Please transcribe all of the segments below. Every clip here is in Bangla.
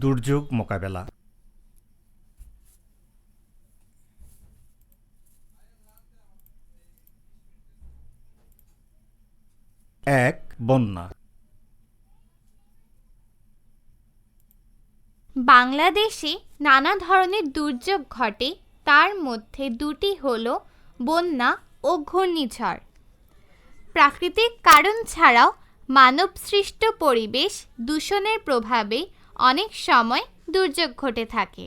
দুর্যোগ মোকাবেলা। এক, বন্যা। বাংলাদেশে নানা ধরনের দুর্যোগ ঘটে, তার মধ্যে দুটি হল বন্যা ও ঘূর্ণিঝড়। প্রাকৃতিক কারণ ছাড়াও মানবসৃষ্ট পরিবেশ দূষণের প্রভাবে অনেক সময় দুর্যোগ ঘটে থাকে।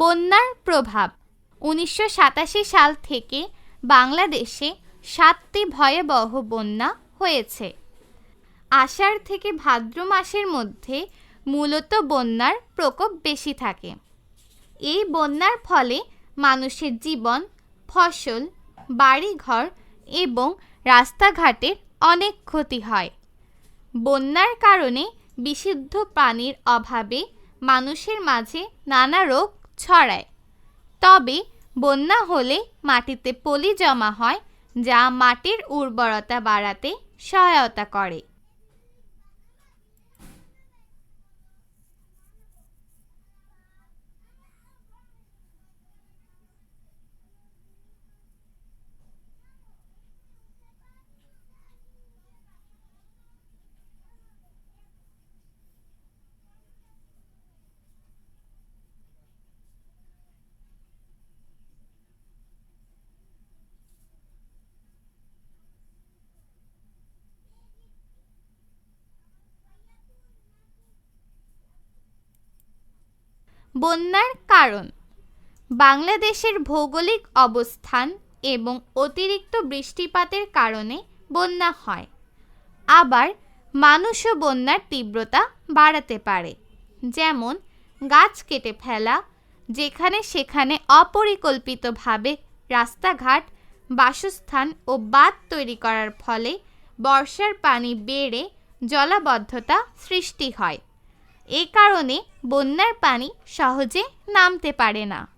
বন্যার প্রভাব। উনিশশো সাতাশি সাল থেকে বাংলাদেশে সাতটি ভয়াবহ বন্যা হয়েছে। আষাঢ় থেকে ভাদ্র মাসের মধ্যে মূলত বন্যার প্রকোপ বেশি থাকে। এই বন্যার ফলে মানুষের জীবন, ফসল, বাড়িঘর এবং রাস্তাঘাটের অনেক ক্ষতি হয়। বন্যার কারণে বিশুদ্ধ পানির অভাবে মানুষের মাঝে নানা রোগ ছড়ায়। তবে বন্যা হলে মাটিতে পলি জমা হয় যা মাটির উর্বরতা বাড়াতে সহায়তা করে। বন্যার কারণ। বাংলাদেশের ভৌগোলিক অবস্থান এবং অতিরিক্ত বৃষ্টিপাতের কারণে বন্যা হয়। আবার মানুষও বন্যার তীব্রতা বাড়াতে পারে। যেমন, গাছ কেটে ফেলা, যেখানে সেখানে অপরিকল্পিতভাবে রাস্তাঘাট, বাসস্থান ও বাঁধ তৈরি করার ফলে বর্ষার পানি বেড়ে জলাবদ্ধতা সৃষ্টি হয়। এ কারণে বন্যার পানি সহজে নামতে পারে না।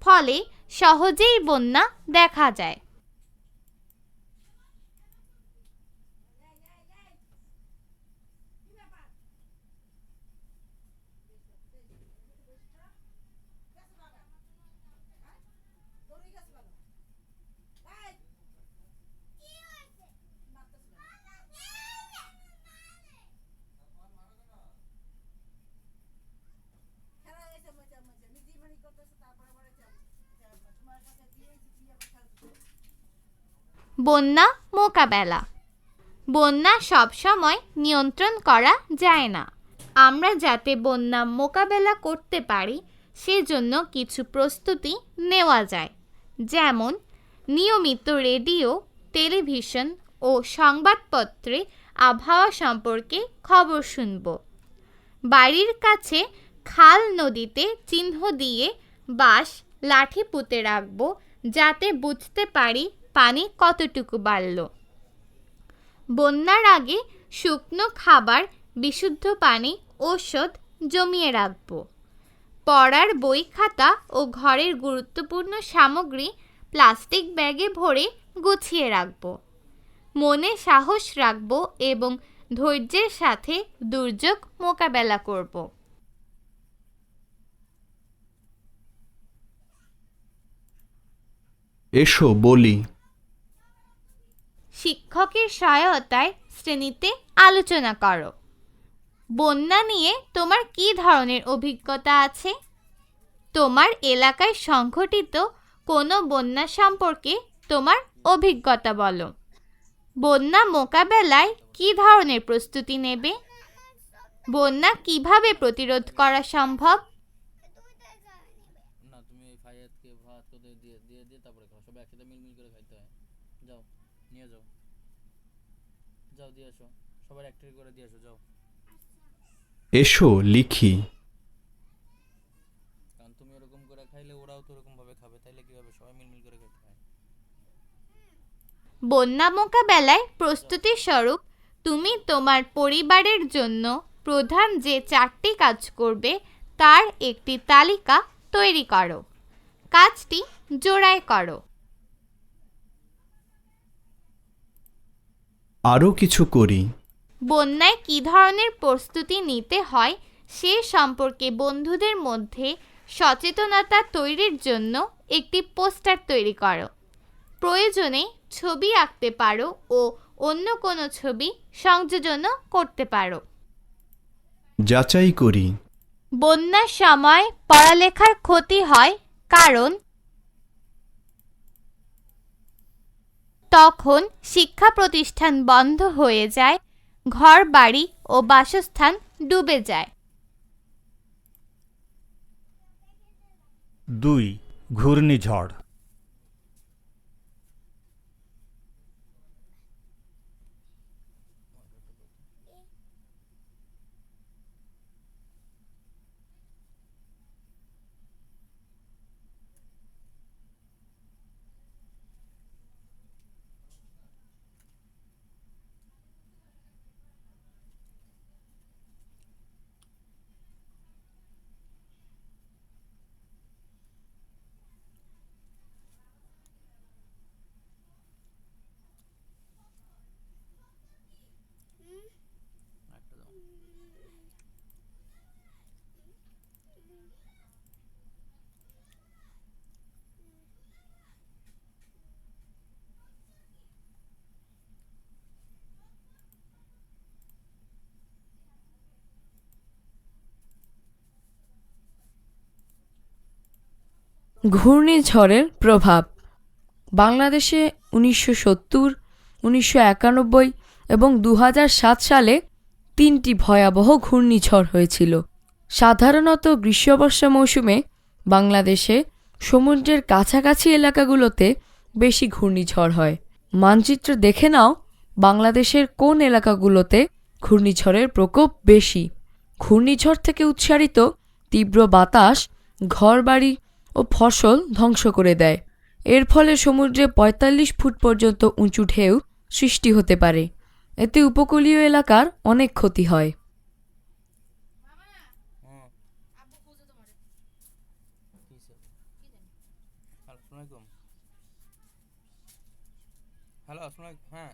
ফলে সহজেই বন্যা দেখা যায়। বন্যা মোকাবেলা। বন্যা সবসময় নিয়ন্ত্রণ করা যায় না। আমরা যাতে বন্যা মোকাবেলা করতে পারি, সেজন্য কিছু প্রস্তুতি নেওয়া যায়। যেমন, নিয়মিত রেডিও, টেলিভিশন ও সংবাদপত্রে আবহাওয়া সম্পর্কে খবর শুনব। বাড়ির কাছে খাল নদীতে চিহ্ন দিয়ে বাঁশ, লাঠি পুঁতে রাখব, যাতে বুঝতে পারি পানি কতটুকু বাড়ল? বন্যার আগে শুকনো খাবার, বিশুদ্ধ পানি, ঔষধ জমিয়ে রাখব। পড়ার বই খাতা ও ঘরের গুরুত্বপূর্ণ সামগ্রী প্লাস্টিক ব্যাগে ভরে গুছিয়ে রাখব। মনে সাহস রাখব এবং ধৈর্যের সাথে দুর্যোগ মোকাবেলা করব। এসো বলি শিক্ষকের সহায়তায় শ্রেণীতে আলোচনা করো। বন্যা নিয়ে তোমার কী ধরনের অভিজ্ঞতা আছে? তোমার এলাকায় সংঘটিত কোনো বন্যা সম্পর্কে তোমার অভিজ্ঞতা বলো। বন্যা মোকাবেলায় কী ধরনের প্রস্তুতি নেবে? বন্যা কীভাবে প্রতিরোধ করা সম্ভব? না, তুমি ওই ফাইয়াতকে ভাত তোদের দিয়ে দিয়ে তারপরে সবাই একসাথে মিলমিল করে খাইতে হয়। যাও। নিয়ে যাও। যাও দিয়ে আসো। সবার একটা করে দিয়ে আসো যাও। এসো লিখি। কারণ তুমি ওরকম করে খাইলে ওরাও তো ওরকম ভাবে খাবে তাইলে কি সবাই মিলমিল করে খাইতে হয়? বন্যা মোকাবেলায় প্রস্তুতি স্বরূপ তুমি তোমার পরিবারের জন্য প্রধান যে চারটি কাজ করবে তার একটি তালিকা তৈরি করো। কাজটি জোড়ায় করো। আরও কিছু করি। বন্যায় কী ধরনের প্রস্তুতি নিতে হয় সে সম্পর্কে বন্ধুদের মধ্যে সচেতনতা তৈরির জন্য একটি পোস্টার তৈরি করো। প্রয়োজনে ছবি আঁকতে পারো ও অন্য কোনো ছবি সংযোজনও করতে পারো। যাচাই করি। বন্যার সময় পড়ালেখার ক্ষতি হয় কারণ তখন শিক্ষা প্রতিষ্ঠান বন্ধ হয়ে যায় ঘর বাড়ি ও বাসস্থান ডুবে যায়। দুই ঘূর্ণিঝড় একটা দাও ঘূর্ণিঝড়ের প্রভাব। বাংলাদেশে উনিশশো সত্তর, উনিশশো একানব্বই এবং দু সাত সালে তিনটি ভয়াবহ ঘূর্ণিঝড় হয়েছিল। সাধারণত গ্রীষ্মবর্ষা মৌসুমে বাংলাদেশে সমুদ্রের কাছাকাছি এলাকাগুলোতে বেশি ঘূর্ণিঝড় হয়। মানচিত্র দেখে নাও বাংলাদেশের কোন এলাকাগুলোতে ঘূর্ণিঝড়ের প্রকোপ বেশি। ঘূর্ণিঝড় থেকে উৎসারিত তীব্র বাতাস, ঘরবাড়ি ও ফসল ধ্বংস করে দেয়। এর ফলে সমুদ্রে ৪৫ ফুট পর্যন্ত উঁচু ঢেউ সৃষ্টি হতে পারে। এতে উপকূলীয় এলাকার অনেক ক্ষতি হয়। হ্যালো হ্যাঁ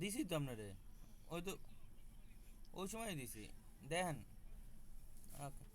দিছি তো আপনারে। ওই তো, ওই সময় দিছি। দেখেন। আচ্ছা।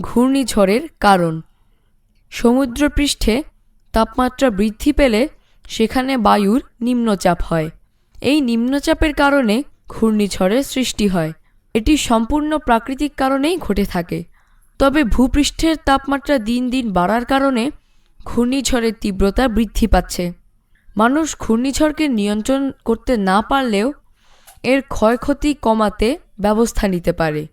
ঘূর্ণিঝড়ের কারণ। সমুদ্রপৃষ্ঠে তাপমাত্রা বৃদ্ধি পেলে সেখানে বায়ুর নিম্নচাপ হয়। এই নিম্নচাপের কারণে ঘূর্ণিঝড়ের সৃষ্টি হয়। এটি সম্পূর্ণ প্রাকৃতিক কারণেই ঘটে থাকে। তবে ভূপৃষ্ঠের তাপমাত্রা দিন দিন বাড়ার কারণে ঘূর্ণিঝড়ের তীব্রতা বৃদ্ধি পাচ্ছে। মানুষ ঘূর্ণিঝড়কে নিয়ন্ত্রণ করতে না পারলেও এর ক্ষয়ক্ষতি কমাতে ব্যবস্থা নিতে পারে।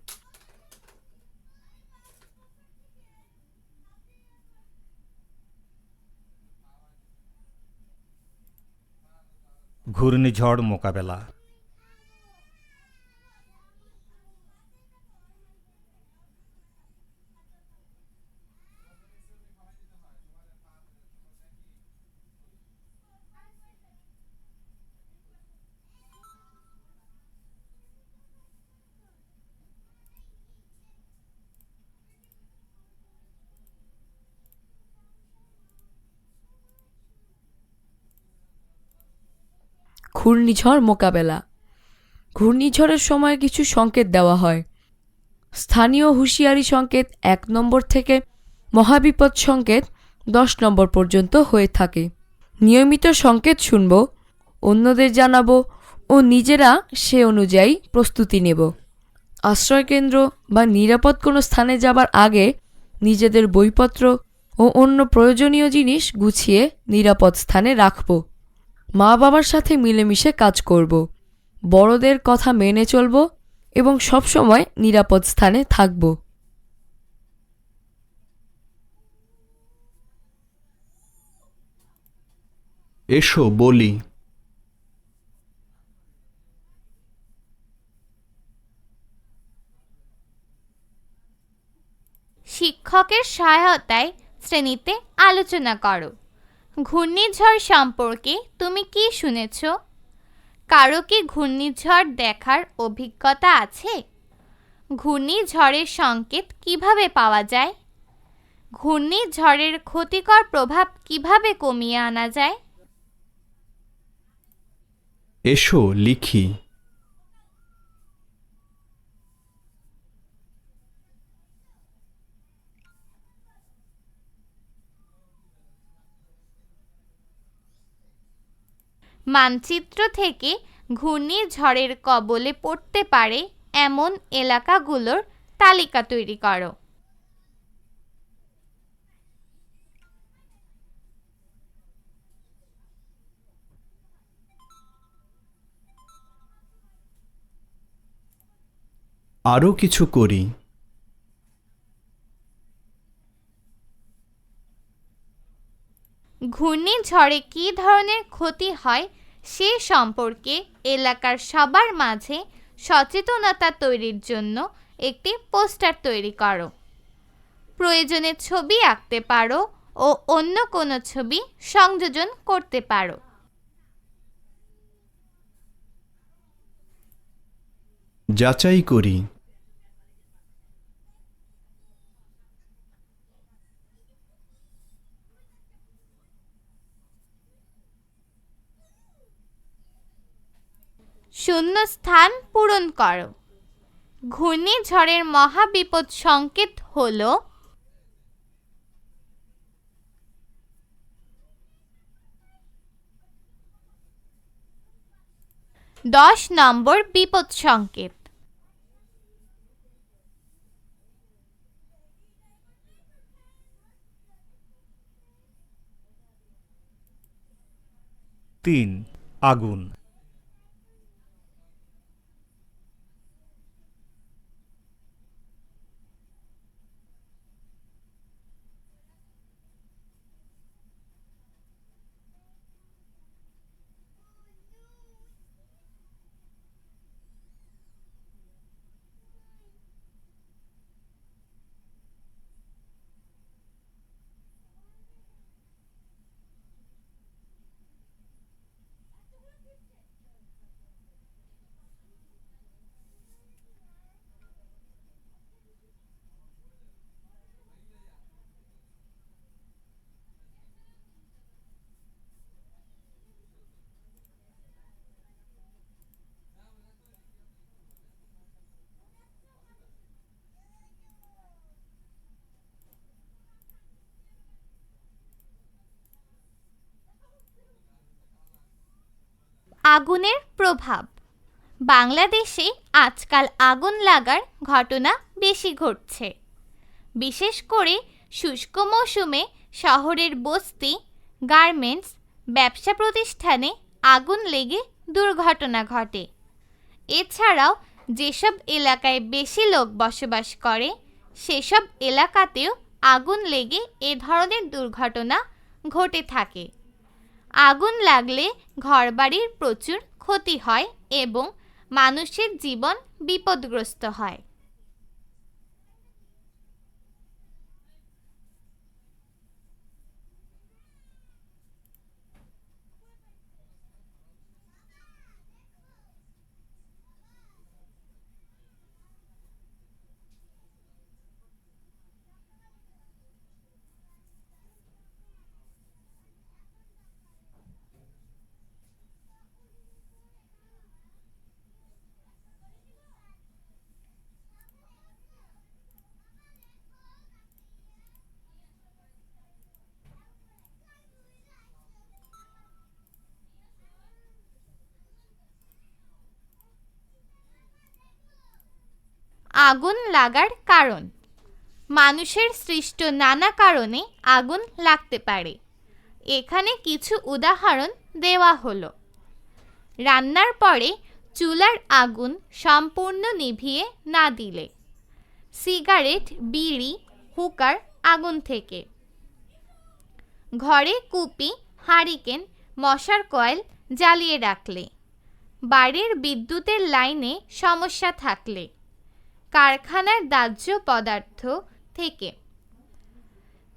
ঘূর্ণিঝড় মোকাবেলা। ঘূর্ণিঝড় মোকাবেলা। ঘূর্ণিঝড়ের সময় কিছু সংকেত দেওয়া হয়। স্থানীয় হুঁশিয়ারি সংকেত এক নম্বর থেকে মহাবিপদ সংকেত দশ নম্বর পর্যন্ত হয়ে থাকে। নিয়মিত সংকেত শুনব, অন্যদের জানাব ও নিজেরা সে অনুযায়ী প্রস্তুতি নেব। আশ্রয়কেন্দ্র বা নিরাপদ কোনো স্থানে যাবার আগে নিজেদের বইপত্র ও অন্য প্রয়োজনীয় জিনিস গুছিয়ে নিরাপদ স্থানে রাখব। মা বাবার সাথে মিলেমিশে কাজ করব। বড়দের কথা মেনে চলব এবং সবসময় নিরাপদ স্থানে থাকব। এসো বলি। শিক্ষকের সহায়তায় শ্রেণীতে আলোচনা করো। ঘূর্ণিঝড় সম্পর্কে তুমি কি শুনেছ? কারও কি ঘূর্ণিঝড় দেখার অভিজ্ঞতা আছে? ঘূর্ণিঝড়ের সংকেত কীভাবে পাওয়া যায়? ঘূর্ণিঝড়ের ক্ষতিকর প্রভাব কীভাবে কমিয়ে আনা যায়? এসো লিখি। মানচিত্র থেকে ঘূর্ণিঝড়ের কবলে পড়তে পারে এমন এলাকাগুলোর তালিকা তৈরি করো। আরও কিছু করি। ঘূর্ণিঝড়ে কী ধরনের ক্ষতি হয় সে সম্পর্কে এলাকার সবার মাঝে সচেতনতা তৈরির জন্য একটি পোস্টার তৈরি করো। প্রয়োজনে ছবি আঁকতে পারো ও অন্য কোনো ছবি সংযোজন করতে পারো। যাচাই করি। শূন্য স্থান পূরণ করো। ঘূর্ণিঝড়ের মহাবিপদ সংকেত হলো দশ নম্বর বিপদ সংকেত। তিন আগুন। আগুনের প্রভাব। বাংলাদেশে আজকাল আগুন লাগার ঘটনা বেশি ঘটছে। বিশেষ করে শুষ্ক মৌসুমে শহরের বস্তি, গার্মেন্টস, ব্যবসা প্রতিষ্ঠানে আগুন লেগে দুর্ঘটনা ঘটে। এছাড়াও যেসব এলাকায় বেশি লোক বসবাস করে, সেসব এলাকাতেও আগুন লেগে এ ধরনের দুর্ঘটনা ঘটে থাকে। আগুন লাগলে ঘরবাড়ির প্রচুর ক্ষতি হয় এবং মানুষের জীবন বিপদগ্রস্ত হয়। আগুন লাগার কারণ। মানুষের সৃষ্ট নানা কারণে আগুন লাগতে পারে। এখানে কিছু উদাহরণ দেওয়া হলো। রান্নার পরে চুলার আগুন সম্পূর্ণ নিভিয়ে না দিলে। সিগারেট, বিড়ি, হুকার আগুন থেকে। ঘরে কুপি, হারিকেন, মশার কয়েল জ্বালিয়ে রাখলে। বাড়ির বিদ্যুতের লাইনে সমস্যা থাকলে। কারখানার দাহ্য পদার্থ থেকে।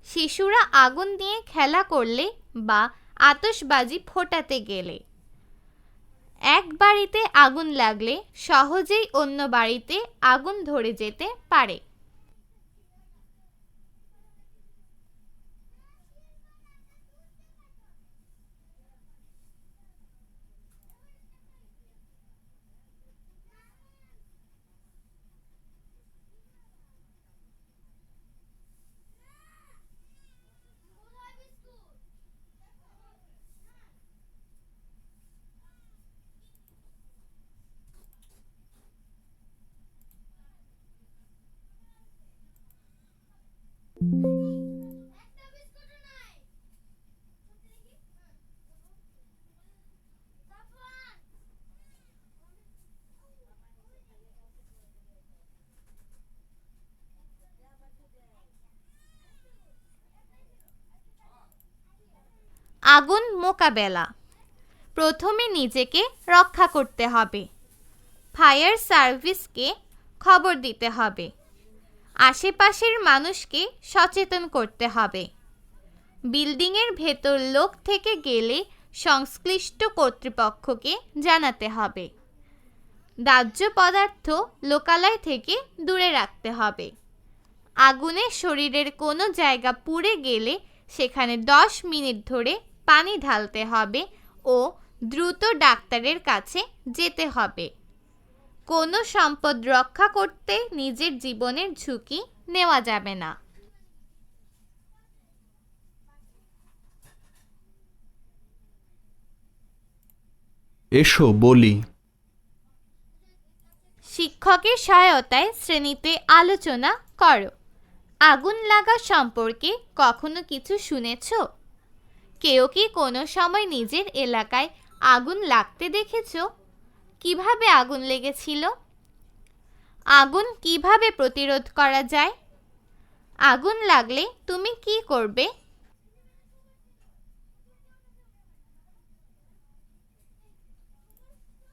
শিশুরা আগুন দিয়ে খেলা করলে বা আতশবাজি ফোটাতে গেলে। এক বাড়িতে আগুন লাগলে সহজেই অন্য বাড়িতে আগুন ধরে যেতে পারে। আগুন মোকাবেলা। প্রথমে নিজেকে রক্ষা করতে হবে। ফায়ার সার্ভিসকে খবর দিতে হবে। আশেপাশের মানুষকে সচেতন করতে হবে। বিল্ডিংয়ের ভেতর লোক থেকে গেলে সংশ্লিষ্ট কর্তৃপক্ষকে জানাতে হবে। দাহ্য পদার্থ লোকালয় থেকে দূরে রাখতে হবে। আগুনে শরীরের কোনো জায়গা পুড়ে গেলে সেখানে দশ মিনিট ধরে পানি ঢালতে হবে ও দ্রুত ডাক্তারের কাছে যেতে হবে। কোনো সম্পদ রক্ষা করতে নিজের জীবনের ঝুঁকি নেওয়া যাবে না। এসো বলি। শিক্ষকের সহায়তায় শ্রেণীতে আলোচনা করো। আগুন লাগা সম্পর্কে কখনো কিছু শুনেছ? কেউ কি কোনো সময় নিজের এলাকায় আগুন লাগতে দেখেছ? কীভাবে আগুন লেগেছিল? আগুন কীভাবে প্রতিরোধ করা যায়? আগুন লাগলে তুমি কি করবে?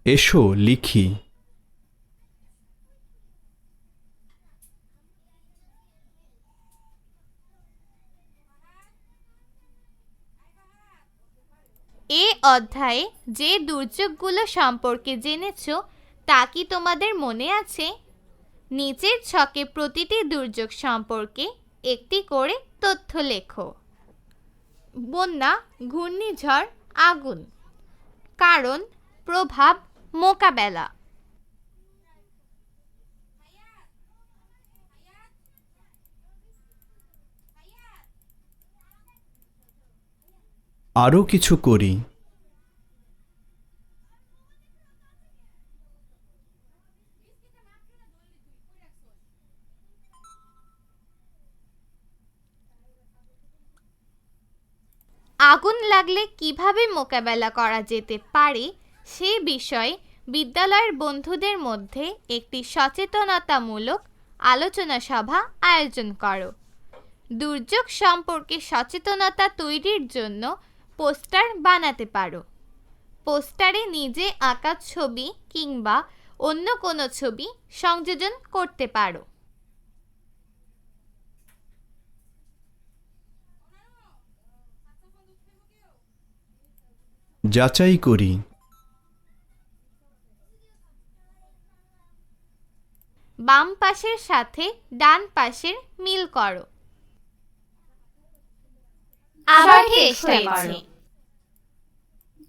এসো লিখি এ অধ্যায়ে যে দুর্যোগগুলো সম্পর্কে জেনেছ, তা কি তোমাদের মনে আছে? নিচের ছকে প্রতিটি দুর্যোগ সম্পর্কে একটি করে তথ্য লেখো। বন্যা, ঘূর্ণিঝড়, আগুন। কারণ, প্রভাব, মোকাবেলা। আরও কিছু করি। আগুন লাগলে কীভাবে মোকাবেলা করা যেতে পারে সে বিষয়ে বিদ্যালয়ের বন্ধুদের মধ্যে একটি সচেতনতামূলক আলোচনা সভা আয়োজন করো। দুর্যোগ সম্পর্কে সচেতনতা তৈরির জন্য পোস্টার বানাতে পারো। পোস্টারে নিজে আঁকা ছবি কিংবা অন্য কোনো ছবি সংযোজন করতে পারো। যাচাই করি। বাম পাশের সাথে ডান পাশের মিল করো। আবার চেষ্টা করো।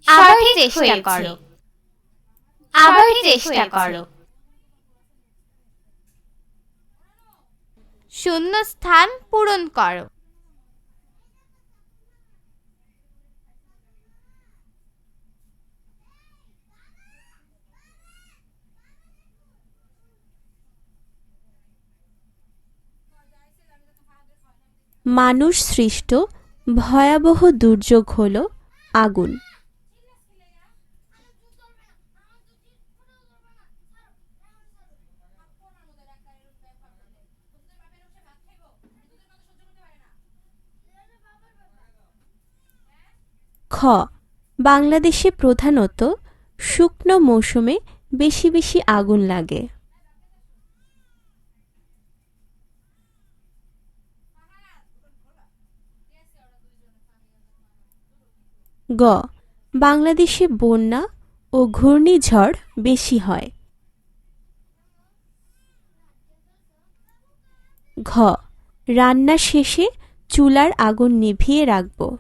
আবার চেষ্টা করো। আবার চেষ্টা করো। শূন্য স্থান পূরণ করো। মানুষ সৃষ্ট, ভয়াবহ দুর্যোগ হল আগুন। খ। বাংলাদেশে প্রধানত শুকনো মৌসুমে বেশি বেশি আগুন লাগে। গ। বাংলাদেশে বন্যা ও ঘূর্ণিঝড় বেশি হয়। ঘ। রান্না শেষে চুলার আগুন নিভিয়ে রাখব।